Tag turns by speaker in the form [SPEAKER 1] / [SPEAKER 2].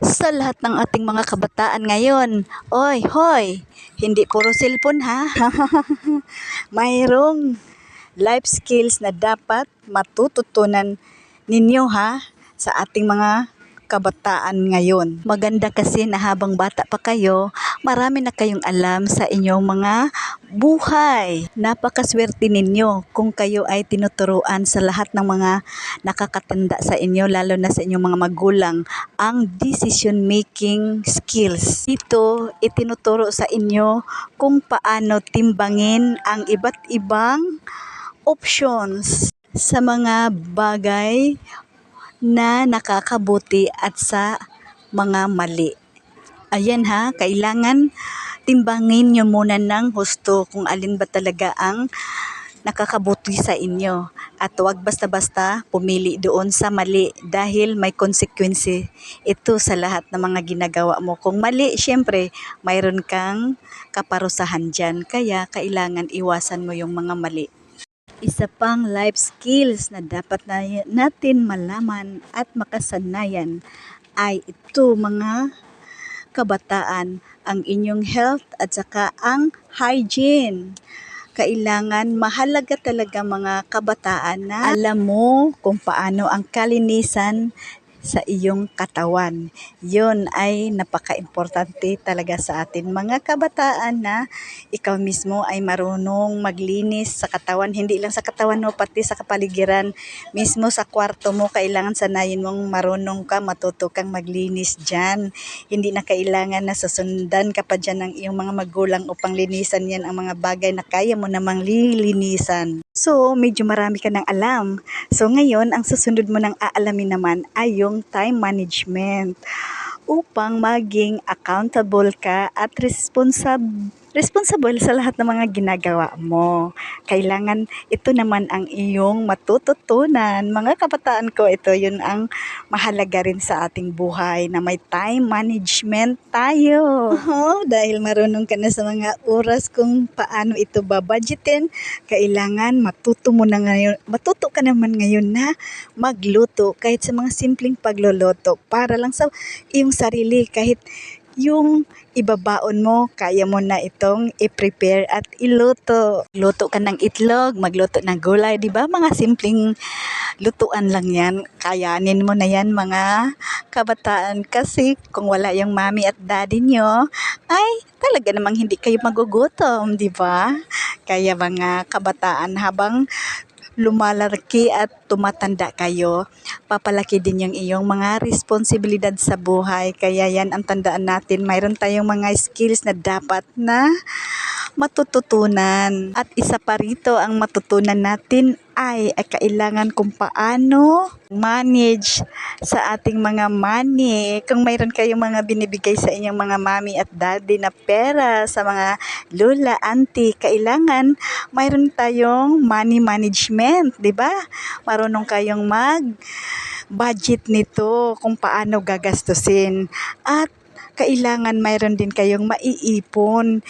[SPEAKER 1] sa lahat ng ating mga kabataan ngayon. Oy, hoy, hindi puro cellphone ha. Mayroong life skills na dapat matututunan ninyo ha sa ating mga kabataan ngayon. Maganda kasi na habang bata pa kayo, marami na kayong alam sa inyong mga buhay. Napakaswerte ninyo kung kayo ay tinuturuan sa lahat ng mga nakakatanda sa inyo, lalo na sa inyong mga magulang, ang decision making skills. Ito, itinuturo sa inyo kung paano timbangin ang iba't ibang options sa mga bagay na nakakabuti at sa mga mali. Ayan ha, kailangan timbangin nyo muna ng husto kung alin ba talaga ang nakakabuti sa inyo. At huwag basta-basta pumili doon sa mali dahil may konsekwensya ito sa lahat ng mga ginagawa mo. Kung mali, syempre, mayroon kang kaparusahan dyan. Kaya kailangan iwasan mo yung mga mali. Isa pang life skills na dapat na natin malaman at makasanayan ay ito mga kabataan, ang inyong health at saka ang hygiene. Kailangan mahalaga talaga mga kabataan na alam mo kung paano ang kalinisan sa iyong katawan. Yun ay napaka-importante talaga sa atin mga kabataan na ikaw mismo ay marunong maglinis sa katawan. Hindi lang sa katawan mo, pati sa kapaligiran. Mismo sa kwarto mo, kailangan sanayin mong marunong ka, matuto kang maglinis dyan. Hindi na kailangan na susundan ka pa dyan ng iyong mga magulang upang linisan yan ang mga bagay na kaya mo namang lilinisan. So, medyo marami ka ng alam. So, ngayon, ang susunod mo nang aalamin naman ay yung time management upang maging accountable ka at responsable responsible sa lahat ng mga ginagawa mo. Kailangan ito naman ang iyong matututunan. Mga kabataan ko, ito yun ang mahalaga rin sa ating buhay na may time management tayo. Oo, dahil marunong ka na sa mga oras kung paano ito babudgetin, kailangan matuto mo na ngayon, matuto ka naman ngayon na magluto kahit sa mga simpleng pagluluto para lang sa iyong sarili kahit yung ibabaon mo, kaya mo na itong i-prepare at iluto. Luto ka ng itlog, magluto ng gulay, di ba? Mga simpleng lutuan lang yan. Kayanin mo na yan mga kabataan kasi kung wala yung mami at daddy nyo, ay talaga namang hindi kayo magugutom, di ba? Kaya mga kabataan habang lumalarki at tumatanda kayo, papalaki din yung iyong mga responsibilidad sa buhay. Kaya yan ang tandaan natin. Mayroon tayong mga skills na dapat na matututunan. At isa pa rito ang matutunan natin ay, ay kailangan kung paano manage sa ating mga money. Kung mayroon kayong mga binibigay sa inyong mga mami at daddy na pera sa mga lula, auntie, kailangan mayroon tayong money management, di ba? Marunong kayong mag budget nito kung paano gagastusin. At kailangan mayroon din kayong maiipon